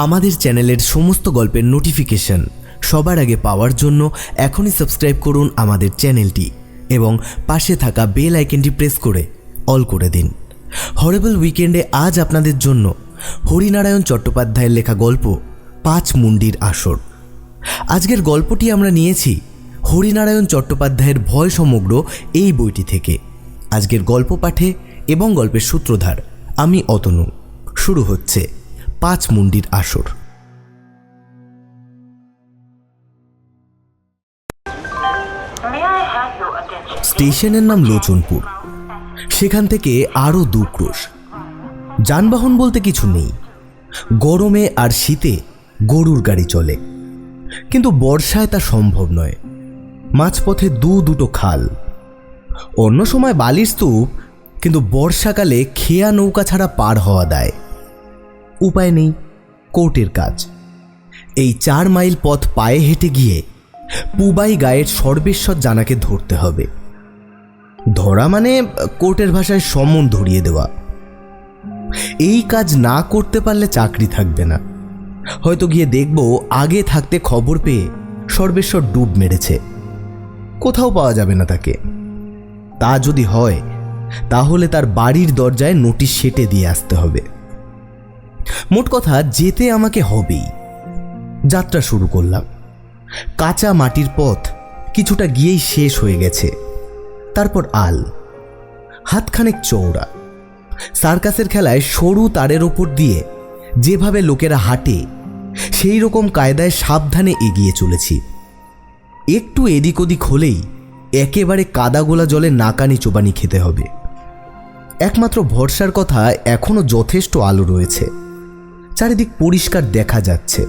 আমাদের চ্যানেলের সমস্ত গল্পের নোটিফিকেশন সবার আগে পাওয়ার জন্য এখনই সাবস্ক্রাইব করুন আমাদের চ্যানেলটি এবং পাশে থাকা বেল আইকনটি প্রেস করে অল করে দিন। হরেবল উইকেন্ডে আজ আপনাদের জন্য হরিনারায়ণ চট্টোপাধ্যায়ের লেখা গল্প পাঁচ মুন্ডির আসর। আজকের গল্পটি আমরা নিয়েছি হরিনারায়ণ চট্টোপাধ্যায়ের ভয় সমগ্র এই বইটি থেকে। আজকের গল্প পাঠে এবং গল্পের সূত্রধার আমি অতনু। শুরু হচ্ছে। পাঁচ মুন্ডির আসর? স্টেশনের নাম লোচনপুর। সেখান থেকে আরও দু ক্রোশ। যানবাহন বলতে কিছু নেই। গরমে আর শীতে গরুর গাড়ি চলে। কিন্তু বর্ষায় তা সম্ভব নয়। মাঝপথে দু দুটো খাল। অন্য সময় বালির স্তূপ কিন্তু বর্ষাকালে খেয়া নৌকা ছাড়া পার হওয়া দেয়। উপায় নেই, কোর্টের কাজ। এই চার মাইল পথ পায়ে হেঁটে গিয়ে পুবাই গায়ের সর্বেশ্বর জানাকে ধরতে হবে। ধরা মানে কোর্টের ভাষায় সম্মন ধরিয়ে দেওয়া। এই কাজ না করতে পারলে চাকরি থাকবে না। হয়তো গিয়ে দেখব আগে থাকতে খবর পেয়ে সর্বেশ্বর ডুব মেরেছে। কোথাও পাওয়া যাবে না তাকে। তা যদি হয়, তাহলে তার বাড়ির দরজায় নোটিশ সেটে দিয়ে আসতে হবে। মোট কথা, যেতে আমাকে হবেই। যাত্রা শুরু করলাম। কাঁচা মাটির পথ কিছুটা গিয়েই শেষ হয়ে গেছে। তারপর আল। হাতখানেক চৌড়া সার্কাসের খেলায় সরু তারের ওপর দিয়ে যেভাবে লোকেরা হাঁটে, সেই রকম কায়দায় সাবধানে এগিয়ে চলেছি। একটু এদিক ওদিক হলেই একেবারে কাদাগোলা জলে নাকানি চোবানি খেতে হবে। একমাত্র ভরসার কথা, এখনও যথেষ্ট আলো রয়েছে। চারিদিক পরিষ্কার দেখা যাচ্ছে।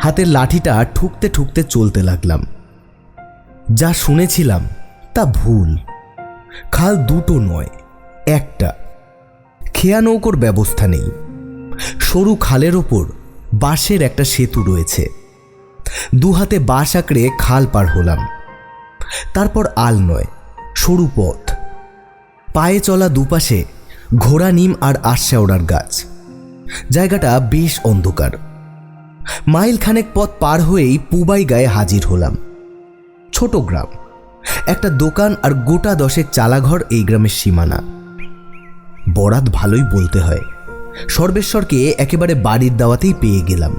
হাতের লাঠিটা ঠুকতে ঠুকতে চলতে লাগলাম। যা শুনেছিলাম, তা ভুল। খাল দুটো নয়, একটা। খেয়া নৌকোর ব্যবস্থা নেই। সরু খালের ওপর বাঁশের একটা সেতু রয়েছে। দু হাতে বাঁশ আঁকড়ে খাল পার হলাম। তারপর আল নয়, সরু পথ। পায়ে চলা দুপাশে ঘোড়া, নিম আর আশাওড়ার গাছ। জায়গাটা বেশ অন্ধকার। মাইল খানেক পথ পার হয়েই পুবাই গায়ে হাজির হলাম। ছোট গ্রাম। একটা দোকান আর গোটা দশেক চালাঘর এই গ্রামের সীমানা। বরাত ভালোই বলতে হয়। সর্বেশ্বরকে একেবারে বাড়ির দাওয়াতেই পেয়ে গেলাম।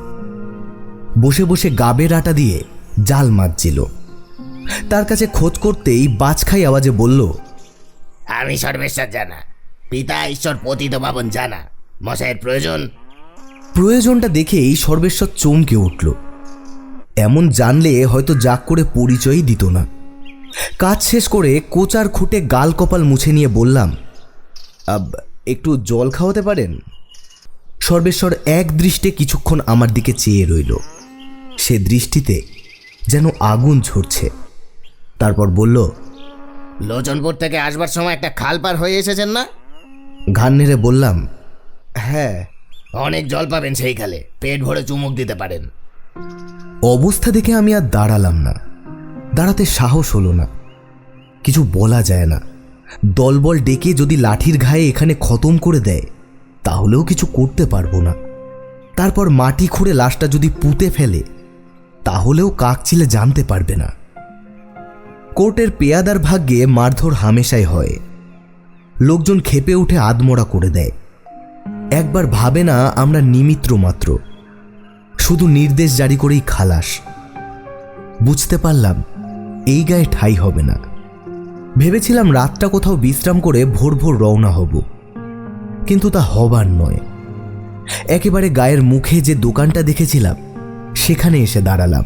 বসে বসে গাবের আটা দিয়ে জাল মাজছিল। তার কাছে খোঁজ করতেই বাজখাই আওয়াজে বলল, আমি সর্বেশ্বর জানা। পিতা ঈশ্বর পতিত পাবন জানা। মশাইয়ের প্রয়োজন? প্রয়োজনটা দেখেই সর্বেশ্বর চমকে উঠল। এমন জানলে হয়তো জাগ করে পরিচয়ই দিত না। কাজ শেষ করে কোচার খুঁটে গাল কপাল মুছে নিয়ে বললাম "আব, একটু জল খাওয়াতে পারেন? সর্বেশ্বর এক দৃষ্টে কিছুক্ষণ আমার দিকে চেয়ে রইল। সে দৃষ্টিতে যেন আগুন ঝরছে। তারপর বলল লোচনপুর থেকে আসবার সময় একটা খাল পার হয়ে এসেছেন না? ঘান নেড়ে বললাম হ্যাঁ। অনেক জল পাবেন সেই খালে পেট ভরে চুমুক দিতে পারেন। অবস্থা দেখে আমি আর দাঁড়ালাম না। দাঁড়াতে সাহস হলো না। কিছু বলা যায় না। দলবল ডেকে যদি লাঠির ঘায়ে এখানে খতম করে দেয় তাহলেও কিছু করতে পারব না। তারপর মাটি খুঁড়ে লাশটা যদি পুঁতে ফেলে তাহলেও কাকচিলে জানতে পারবে না। কোর্টের পেয়াদার ভাগ্যে মারধর হামেশাই হয়। লোকজন খেপে উঠে আদমরা করে দেয়। একবার ভাবে না আমরা নিমিত্র মাত্র। শুধু নির্দেশ জারি করেই খালাস। বুঝতে পারলাম, এই গায়ে ঠাই হবে না। ভেবেছিলাম রাতটা কোথাও বিশ্রাম করে ভোর ভোর রওনা হব। কিন্তু তা হবার নয়। একেবারে গায়ের মুখে যে দোকানটা দেখেছিলাম, সেখানে এসে দাঁড়ালাম।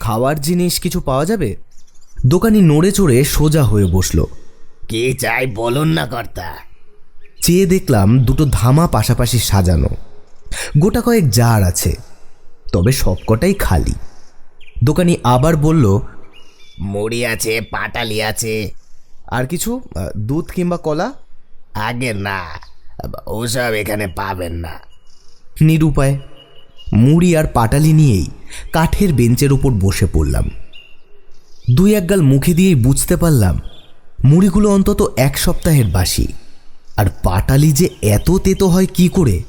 খাওয়ার জিনিস কিছু পাওয়া যাবে? দোকানি নড়ে চড়ে সোজা হয়ে বসল। কে চাই বলুন না কর্তা। চেয়ে দেখলাম দুটো ধামা পাশাপাশি সাজানো। গোটা কয়েক জার আছে, তবে সবকটাই খালি। দোকানি আবার বলল, মুড়ি আছে, পাটালি আছে। আর কিছু? দুধ কিংবা কলা? আগে না, ওসব এখানে পাবেন না। নিরুপায়, মুড়ি আর পাটালি নিয়েই কাঠের বেঞ্চের উপর বসে পড়লাম। দুই এক গাল মুখে দিয়েই বুঝতে পারলাম, মুড়িগুলো অন্তত এক সপ্তাহের বাসি। আর পাটালি যে এত তেতো হয় কি করে?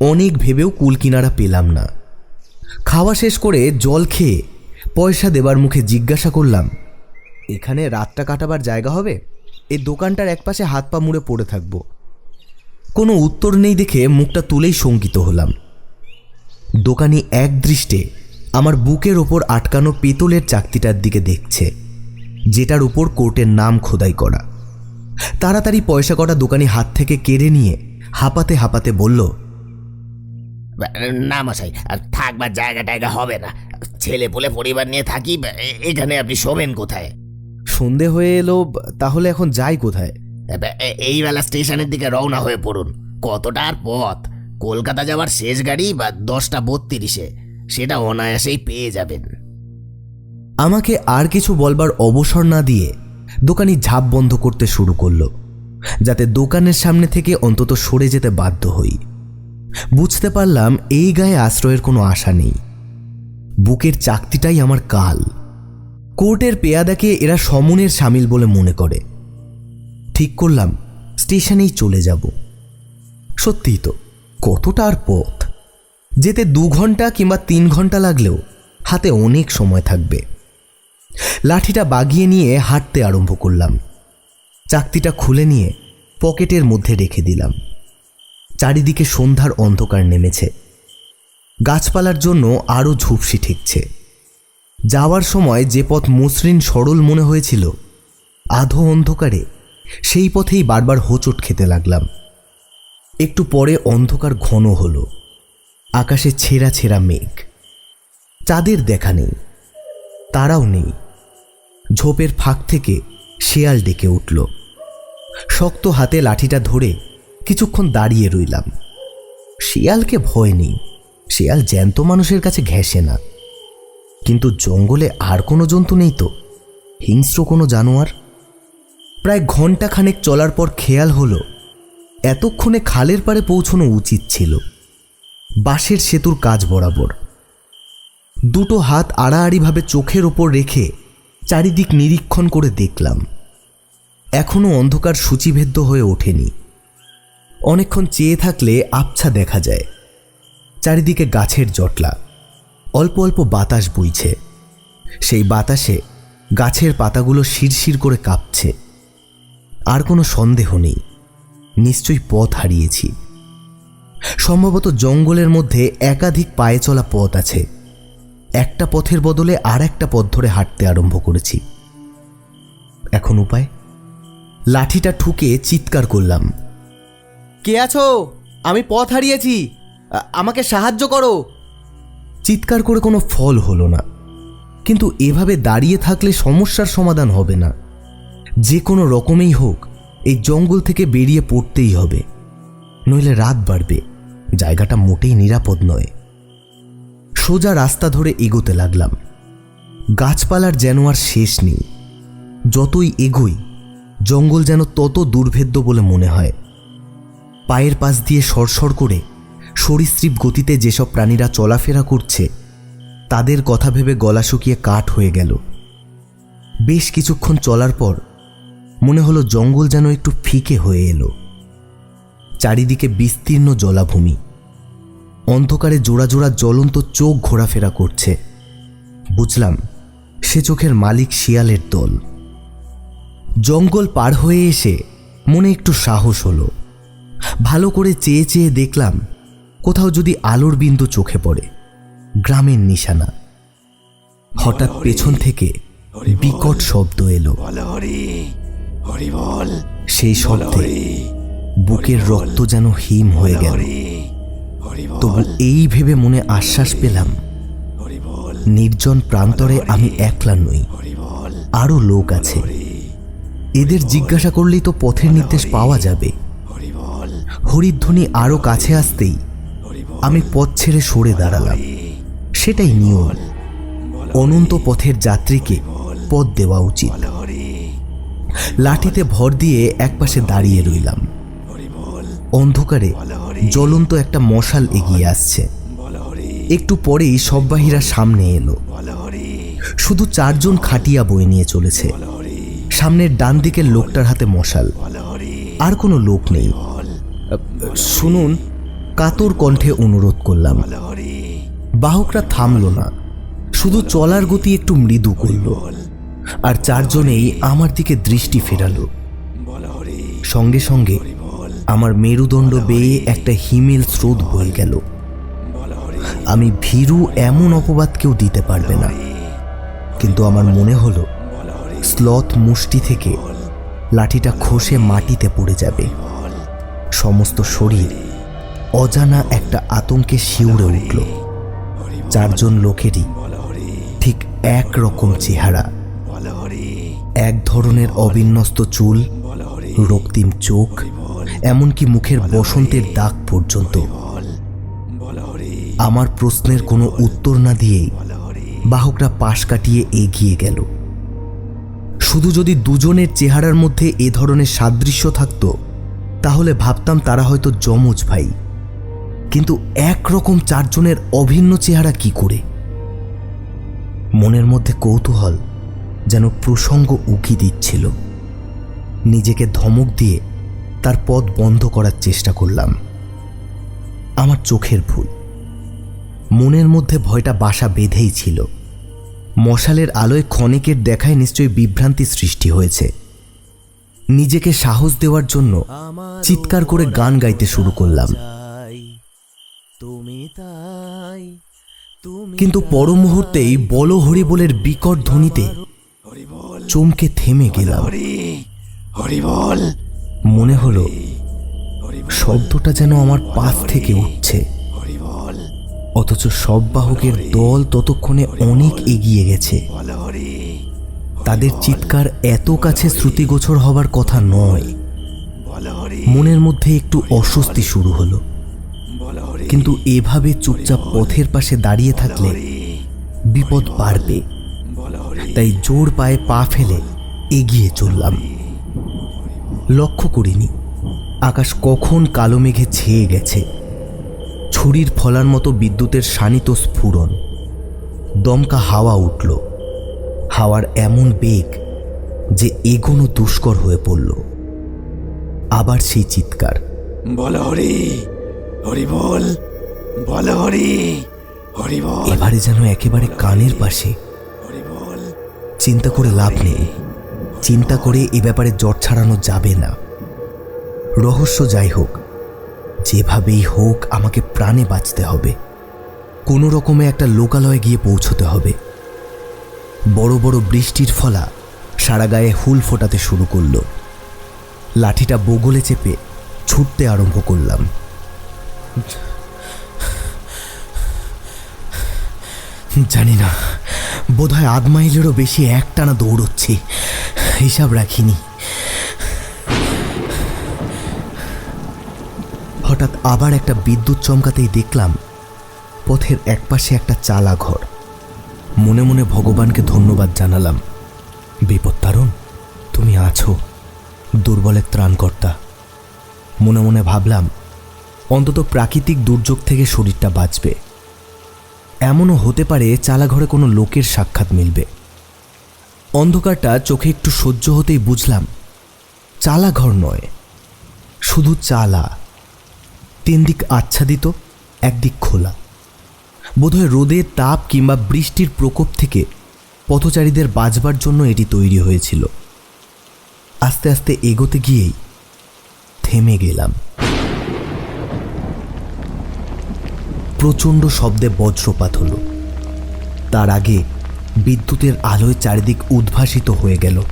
অনেক ভেবেও কুল কিনারা পেলাম না। খাওয়া শেষ করে জল খেয়ে পয়সা দেবার মুখে জিজ্ঞাসা করলাম, এখানে রাতটা কাটাবার জায়গা হবে? এই দোকানটার একপাশে হাত পা মুড়ে পড়ে থাকব। কোনো উত্তর নেই দেখে মুখটা তুলেই শঙ্কিত হলাম। দোকানি এক দৃষ্টে আমার বুকের ওপর আটকানো পেতলের চাকতিটার দিকে দেখছে, যেটার উপর কোর্টের নাম খোদাই করা। তাড়াতাড়ি পয়সা কটা দোকানি হাত থেকে কেড়ে নিয়ে হাঁপাতে হাঁপাতে বলল না মশাই থাকবার জায়গা টায়গা হবে না। ছেলে পুলে পরিবার নিয়ে থাকি এখানে আপনি শোবেন কোথায়? সন্ধে হয়ে এলো তাহলে এখন যাই কোথায়? এই বেলা স্টেশনের দিকে রওনা হয়ে পড়ুন। কতটা আর পথ? কলকাতা যাওয়ার শেষ গাড়ি বা দশটা বত্রিশে সেটা অনায়াসেই পেয়ে যাবেন। আমাকে আর কিছু বলবার অবসর না দিয়ে দোকানি ঝাঁপ বন্ধ করতে শুরু করল, যাতে দোকানের সামনে থেকে অন্তত সরে যেতে বাধ্য হই। বুঝতে পারলাম এই গায়ে আশ্রয়ের কোনো আশা নেই। বুকের চাকতিটাই আমার কাল। কোর্টের পেয়াদাকে এরা সমনের সামিল বলে মনে করে। ঠিক করলাম, স্টেশনেই চলে যাব। সত্যিই তো, কতটা আর পথ। যেতে দু ঘণ্টা কিংবা তিন ঘণ্টা লাগলেও হাতে অনেক সময় থাকবে। লাঠিটা বাগিয়ে নিয়ে হাঁটতে আরম্ভ করলাম। চাকতিটা খুলে নিয়ে পকেটের মধ্যে রেখে দিলাম। চারিদিকে সন্ধ্যার অন্ধকার নেমেছে। গাছপালার জন্য আরও ঝুপসি ঠেকছে। যাওয়ার সময় যে পথ মসৃণ সরল মনে হয়েছিল, আধো অন্ধকারে সেই পথেই বারবার হোঁচট খেতে লাগলাম। একটু পরে অন্ধকার ঘন হলো। আকাশে ছেঁড়া ছেঁড়া মেঘ। চাঁদের দেখা নেই। তারাও নেই। ঝোপের ফাঁক থেকে শেয়াল ডেকে উঠল। শক্ত হাতে লাঠিটা ধরে কিছুক্ষণ দাঁড়িয়ে রইলাম। শিয়ালকে ভয় নেই। শিয়াল জ্যান্ত মানুষের কাছে ঘেঁষে না। কিন্তু জঙ্গলে আর কোনো জন্তু নেই তো? হিংস্র কোনো জানোয়ার? প্রায় ঘণ্টা খানেক চলার পর খেয়াল হলো, এতক্ষণে খালের পাড়ে পৌঁছনো উচিত ছিল। বাঁশের সেতুর কাজ বরাবর। দুটো হাত আড়াআড়িভাবে চোখের ওপর রেখে চারিদিক নিরীক্ষণ করে দেখলাম। এখনও অন্ধকার সূচিভেদ্য হয়ে ওঠেনি। অনেকক্ষণ চেয়ে থাকলে আবছা দেখা যায়। চারিদিকে গাছের জটলা। অল্প অল্প বাতাস বইছে। সেই বাতাসে গাছের পাতাগুলো শিরশির করে কাঁপছে। আর কোনো সন্দেহ নেই। নিশ্চয়ই পথ হারিয়েছি। সম্ভবত জঙ্গলের মধ্যে একাধিক পায়ে চলা পথ আছে। একটা পথের বদলে আর একটা পথ ধরে হাঁটতে আরম্ভ করেছি। এখন উপায়? লাঠিটা ঠুকে চিৎকার করলাম। কে আছো? আমি পথ হারিয়েছি। আমাকে সাহায্য করো। চিৎকার করে কোনো ফল হলো না। কিন্তু এভাবে দাঁড়িয়ে থাকলে সমস্যার সমাধান হবে না। যে কোনো রকমেই হোক এই জঙ্গল থেকে বেরিয়ে পড়তেই হবে। নইলে রাত বাড়বে। জায়গাটা মোটেই নিরাপদ নয়। সোজা রাস্তা ধরে এগোতে লাগলাম। গাছপালার যেন আর শেষ নেই। যতই এগোই, জঙ্গল যেন তত দুর্ভেদ্য বলে মনে হয়। পায়ের পাশ দিয়ে সরসর করে সরীসৃপ গতিতে যেসব প্রাণীরা চলাফেরা করছে, তাদের কথা ভেবে গলা শুকিয়ে কাঠ হয়ে গেল। বেশ কিছুক্ষণ চলার পর মনে হলো জঙ্গল যেন একটু ফিকে হয়ে এলো। চারিদিকে বিস্তীর্ণ জলাভূমি। অন্ধকারে জোড়া জোড়া জ্বলন্ত চোখ ঘোরাফেরা করছে। বুঝলাম সে চোখের মালিক শিয়ালের দল। জঙ্গল পার হয়ে এসে মনে একটু সাহস হলো। ভালো করে চেয়ে চেয়ে দেখলাম কোথাও যদি আলোর বিন্দু চোখে পড়ে গ্রামের নিশানা। হঠাৎ পেছন থেকে বিকট শব্দ এলো। সেই শব্দে বুকের রক্ত যেন হিম হয়ে গেল। তবু এই ভেবে মনে আশ্বাস পেলাম নির্জন প্রান্তরে আমি একলা নই আরও লোক আছে। এদের জিজ্ঞাসা করলেই তো পথের নির্দেশ পাওয়া যাবে। হরিধ্বনি আরও কাছে আসতেই আমি পথ ছেড়ে সরে দাঁড়ালাম। সেটাই নিয়ম। অনন্ত পথের যাত্রীকে পথ দেওয়া উচিত। লাঠিতে ভর দিয়ে একপাশে দাঁড়িয়ে রইলাম। অন্ধকারে জ্বলন্ত একটা মশাল এগিয়ে আসছে। একটু পরেই সববাহীরা সামনে এলো। শুধু চারজন খাটিয়া বয়ে নিয়ে চলেছে। সামনের ডান দিকের লোকটার হাতে মশাল। আর কোনো লোক নেই। শুনুন, কাতর কণ্ঠে অনুরোধ করলাম। বাহকরা থামল না। শুধু চলার গতি একটু মৃদু করল। আর চারজনেই আমার দিকে দৃষ্টি ফেরালো। সঙ্গে সঙ্গে আমার মেরুদণ্ড বেয়ে একটা হিমেল স্রোত বয়ে গেল। আমি ভীরু এমন অপবাদ কেউ দিতে পারবে না। কিন্তু আমার মনে হলো, স্লথ মুষ্টি থেকে লাঠিটা খসে মাটিতে পড়ে যাবে। সমস্ত শরীর অজানা একটা আতঙ্কে শিউরে উঠল। চারজন লোকেরই ঠিক এক রকম চেহারা, এক ধরনের অবিন্যস্ত চুল, রক্তিম চোখ এমনকি মুখের বসন্তের দাগ পর্যন্ত। আমার প্রশ্নের কোনো উত্তর না দিয়েই বাহকরা পাশ কাটিয়ে এগিয়ে গেল। শুধু যদি দুজনের চেহারার মধ্যে এ ধরনের সাদৃশ্য থাকত তাহলে ভাবতাম তারা হয়তো যমজ ভাই। কিন্তু একরকম চারজনের অভিন্ন চেহারা কি করে? মনের মধ্যে কৌতূহল যেন প্রসঙ্গ উকি দিচ্ছিল। নিজেকে ধমক দিয়ে তার পথ বন্ধ করার চেষ্টা করলাম। আমার চোখের ভুল। মনের মধ্যে ভয়টা বাসা বেঁধেই ছিল। মশালের আলোয় ক্ষণিকের দেখায় নিশ্চয়ই বিভ্রান্তি সৃষ্টি হয়েছে। নিজেকে সাহস দেওয়ার জন্য চিৎকার করে গান গাইতে শুরু করলাম। কিন্তু পর মুহূর্তেই বল হরিবোলের বিকট ধ্বনিতে চমকে থেমে গেলাম। হরিবল মনে হলো, শব্দটা যেন আমার পাশ থেকে উঠছে। অথচ সব বাহকের দল ততক্ষণে অনেক এগিয়ে গেছে। তাদের চিৎকার এত কাছে শ্রুতিগোচর হবার কথা নয়। মনের মধ্যে একটু অস্বস্তি শুরু হলো। কিন্তু এভাবে চুপচাপ পথের পাশে দাঁড়িয়ে থাকলে বিপদ বাড়বে। তাই জোর পায়ে পা ফেলে এগিয়ে চললাম। লক্ষ্য করিনি। আকাশ কখন কালো মেঘে ছেয়ে গেছে। ছুরির ফলার মতো বিদ্যুতের শানিত স্ফুরণ। দমকা হাওয়া উঠল। হাওয়ার এমন বেগ যে এগোনো দুষ্কর হয়ে পড়ল। আবার সেই চিৎকার। বল হরি হরিবল বল হরি হরি বল। এবারে যেন একেবারে কানের পাশে। চিন্তা করে লাভ নেই। চিন্তা করে এ ব্যাপারে জ্বর ছাড়ানো যাবে না। রহস্য যাই হোক, যেভাবেই হোক আমাকে প্রাণে বাঁচতে হবে। কোনো রকমে একটা লোকালয়ে গিয়ে পৌঁছতে হবে। বড় বড় বৃষ্টির ফলা সারা গায়ে হুল ফোটাতে শুরু করল। লাঠিটা বগলে চেপে ছুটতে আরম্ভ করলাম। জানি না, বোধহয় আধ মাইলেরও বেশি একটানা দৌড়চ্ছি। হিসাব রাখিনি। হঠাৎ আবার একটা বিদ্যুৎ চমকাতেই দেখলাম পথের একপাশে একটা চালা ঘর। মনে মনে ভগবানকে ধন্যবাদ জানালাম। বিপদ বিপত্তারণ তুমি আছো দুর্বলের ত্রাণকর্তা। মনে মনে ভাবলাম, অন্তত প্রাকৃতিক দুর্যোগ থেকে শরীরটা বাঁচবে। এমনও হতে পারে চালাঘরে কোনো লোকের সাক্ষাৎ মিলবে। অন্ধকারটা চোখে একটু সহ্য হতেই বুঝলাম, চালাঘর নয়, শুধু চালা। তিন দিক আচ্ছাদিত, একদিক খোলা। বোধহয় রোদের তাপ কিংবা বৃষ্টির প্রকোপ থেকে পথচারীদের বাঁচবার জন্য এটি তৈরি হয়েছিল। আস্তে আস্তে এগোতে গিয়েই থেমে গেলাম। প্রচণ্ড শব্দে বজ্রপাত হলো। তার আগে বিদ্যুতের আলোয় চারিদিক উদ্ভাসিত হয়ে গেল।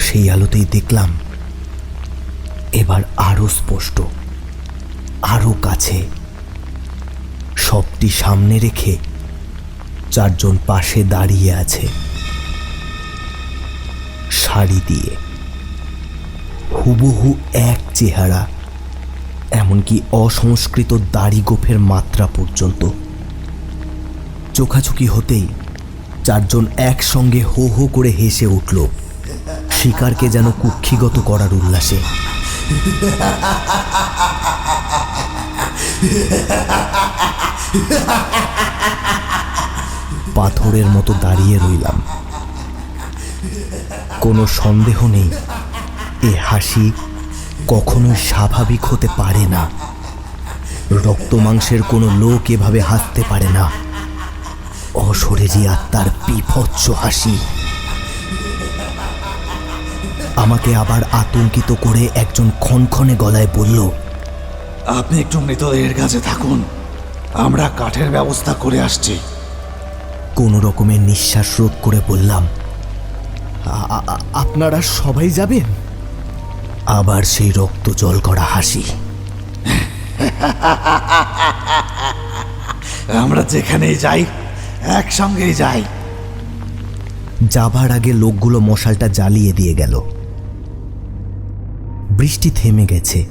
সেই আলোতেই দেখলাম, এবার আরও স্পষ্ট, আরও কাছে। সবটি সামনে রেখে চারজন পাশে দাঁড়িয়ে আছে। শাড়ি দিয়ে। হুবহু এক চেহারা, এমনকি অসংস্কৃত দাড়ি গোফের মাত্রা পর্যন্ত। চোখাচোখি হতেই চারজন একসঙ্গে হো হো করে হেসে উঠল। শিকারকে যেন কুক্ষিগত করার উল্লাসে। পাথরের মতো দাঁড়িয়ে রইলাম। কোনো সন্দেহ নেই, এ হাসি কখনোই স্বাভাবিক হতে পারে না। রক্ত মাংসের কোনো লোক এভাবে হাসতে পারে না। অশরীরী আত্মার বিভৎস হাসি। আমাকে আবার আতঙ্কিত করে একজন ক্ষণক্ষণে গলায় বলল আপনি একটু মৃতদেহের কাছে থাকুন। আমরা কাঠের ব্যবস্থা করে আসছি। কোনো রকমের নিঃশ্বাস রোধ করে বললাম "আ- আ- আ- আপনারা সবাই যাবেন? আবার সেই রক্ত জল করা হাসি। আমরা যেখানেই যাই একসঙ্গেই যাই। যাবার আগে লোকগুলো মশালটা জ্বালিয়ে দিয়ে গেল। বৃষ্টি থেমে গেছে।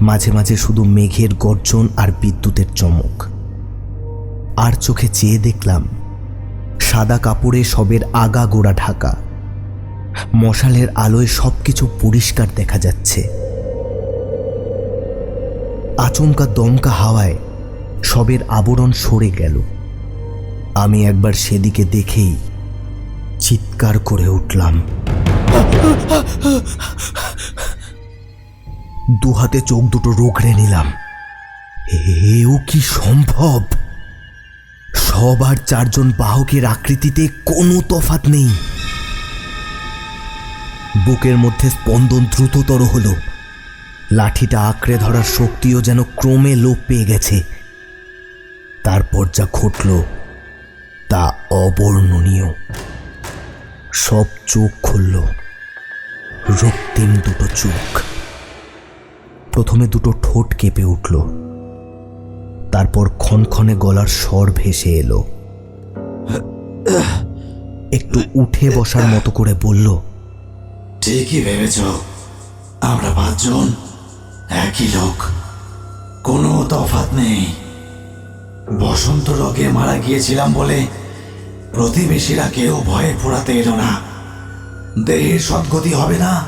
মাঝে মাঝে শুধু মেঘের গর্জন আর বিদ্যুতের চমক। আর চোখে চেয়ে দেখলাম, সাদা কাপড়ে সবের আগা গোড়া ঢাকা। মশালের আলোয় সবকিছু পরিষ্কার দেখা যাচ্ছে। আচমকা দমকা হাওয়ায় সবের আবরণ সরে গেল। আমি একবার সেদিকে দেখেই চিৎকার করে উঠলাম। দুহাতে চোখ দুটো রোগড়ে নিলাম। এও কি সম্ভব? সবার চারজন বাহকের আকৃতিতে কোনো তফাত নেই। বুকের মধ্যে স্পন্দন দ্রুততর হলো। লাঠিটা আঁকড়ে ধরার শক্তিও যেন ক্রমে লোপ পেয়ে গেছে। তারপর যা ঘটল তা অবর্ণনীয়। সব চোখ খুলল। রক্তিম দুটো চোখ। প্রথমে দুটো ঠোঁট কেঁপে উঠল। তারপর ক্ষণক্ষণে গলার স্বর ভেসে এলো। একটু উঠে বসার মতো করে বলল, ঠিকই ভেবেছ। আমরা পাঁচজন একই লোক। কোনো তফাত নেই। বসন্ত রোগে মারা গিয়েছিলাম বলে প্রতিবেশীরা কেউ ভয়ে পোড়াতে এলো না। দেহের সদ্গতি হবে না,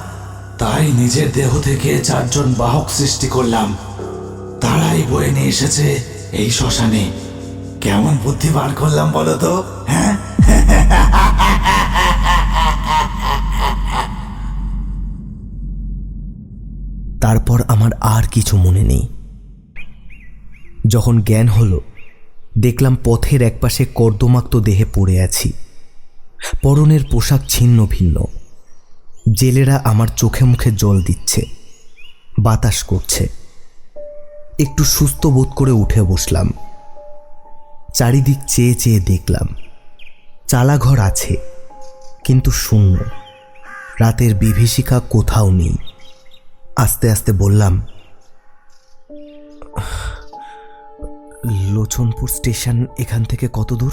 তাই নিজের দেহ থেকে চারজন বাহক সৃষ্টি করলাম। তারাই বয়ে নিয়ে এসেছে এই শ্মশানে। কেমন বুদ্ধি বার করলাম বলো তো হ্যাঁ? তারপর আমার আর কিছু মনে নেই। যখন জ্ঞান হলো দেখলাম পথের একপাশে কর্দমাক্ত দেহে পড়ে আছি। পরনের পোশাক ছিন্ন ভিন্ন। জেলেরা আমার চোখে মুখে জল দিচ্ছে। বাতাস করছে। একটু সুস্থ বোধ করে উঠে বসলাম। চারিদিক চেয়ে চেয়ে দেখলাম। চালাঘর আছে, কিন্তু শূন্য। রাতের বিভীষিকা কোথাও নেই। আস্তে আস্তে বললাম লোচনপুর স্টেশন এখান থেকে কত দূর?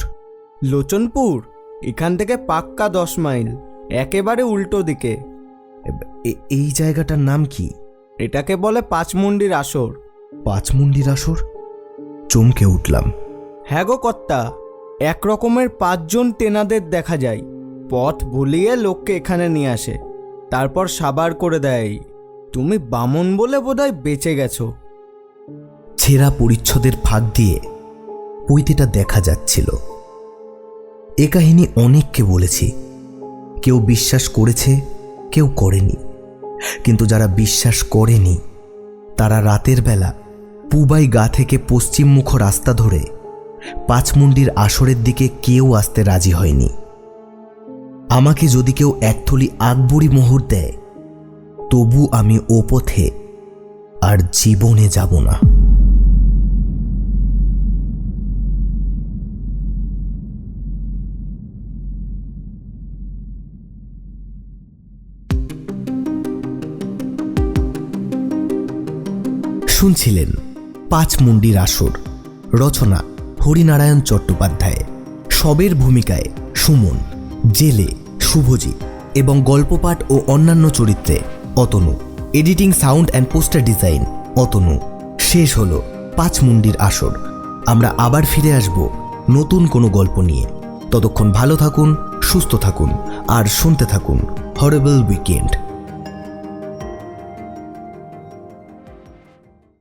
লোচনপুর? এখান থেকে পাক্কা দশ মাইল। একেবারে উল্টো দিকে। এ- এই জায়গাটার নাম কি? এটাকে বলে পাঁচমুন্ডির আসর। পাঁচমুন্ডির আসর? চমকে উঠলাম। হ্যাঁ গো কর্তা এক রকমের পাঁচজন টেনাদের দেখা যায়। পথ ভুলিয়ে লোককে এখানে নিয়ে আসে। তারপর সাবার করে দেয় তুমি বামন বলে বোধহয় বেঁচে গেছো। ছেঁড়া পরিচ্ছদের ফাঁক দিয়ে পৈতেটা দেখা যাচ্ছিল। এ কাহিনী অনেককে বলেছি। কেউ বিশ্বাস করেছে, কেউ করেনি। কিন্তু যারা বিশ্বাস করেনি, তারা রাতের বেলা পুবাই গা থেকে পশ্চিমমুখ রাস্তা ধরে পাঁচমুন্ডির আসরের দিকে কেউ আসতে রাজি হয়নি। আমাকে যদি কেউ একথলি আকবরী মোহর দেয়, তবু আমি ও পথে আর জীবনে যাব না। শুনছিলেন পাঁচ মুন্ডির আসর, রচনা হরিনারায়ণ চট্টোপাধ্যায়। সবের ভূমিকায় সুমন, জেলে শুভজিৎ এবং গল্পপাঠ ও অন্যান্য চরিত্রে Atanu. Editing, sound and poster design Atanu. শেষ হলো পাঁচ মুন্ডির আসর। আমরা আবার ফিরে আসব নতুন কোনো গল্প নিয়ে। ততক্ষণ ভালো থাকুন, সুস্থ থাকুন আর শুনতে থাকুন। Horrible weekend.